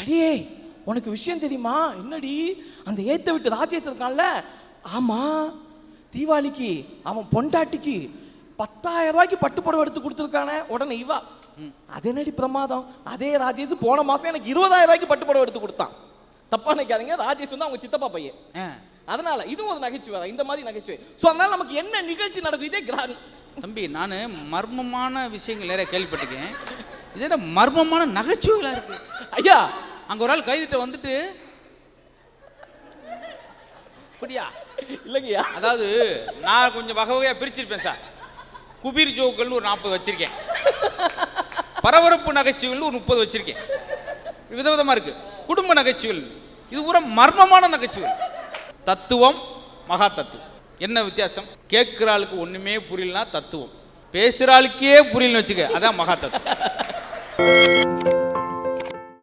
அடியே உனக்கு விஷயம் தெரியுமா? என்னடி? அந்த ஏத்த விட்டு ராஜேஷ் இருக்கான்ல? ஆமா. தீபாவளிக்கு அவன் பொண்டாட்டிக்கு பத்தாயிரம் ரூபாய்க்கு பட்டு புடவை எடுத்து கொடுத்துருக்கானே உடனே இவா. அது என்னடி பிரமாதம்? அதே ராஜேஷ் போன மாசம் எனக்கு இருபதாயிரம் ரூபாய்க்கு பட்டு புடவை எடுத்து கொடுத்தான். தப்பா நினைக்காதீங்க ராஜேஷ் வந்து அவங்க சித்தப்பா பையன். அதனால இதுவும் ஒரு நகைச்சுவை இந்த மாதிரி நகைச்சுவை. ஸோ அதனால நமக்கு என்ன நிகழ்ச்சி நடக்குது இதே கிராண்ட் தம்பி நான் மர்மமான விஷயங்கள் நிறைய கேள்விப்பட்டிருக்கேன். இது மர்மமான நகைச்சுவைகளா இருக்கு? ஐயா அங்க ஒரு ஆள் கைதிட்ட வந்துட்டு அப்படியா இல்லைங்கய்யா. அதாவது நான் கொஞ்சம் வகை வகையாக பிரிச்சிருப்பேன் சார். குபீர் ஜோக்கள்னு ஒரு நாற்பது வச்சிருக்கேன். பரபரப்பு நகைச்சுவைகள் ஒரு முப்பது வச்சிருக்கேன். விதவிதமா இருக்கு. குடும்ப நகைச்சுவைகள். இது பூரா மர்மமான நகைச்சுவை தத்துவம் மகா தத்துவம். என்ன வித்தியாசம்? கேட்குற ஆளுக்கு ஒண்ணுமே புரியலனா தத்துவம். பேசுற ஆளுக்கே புரியலன்னு வச்சுக்க அதான் மகா தத்துவம்.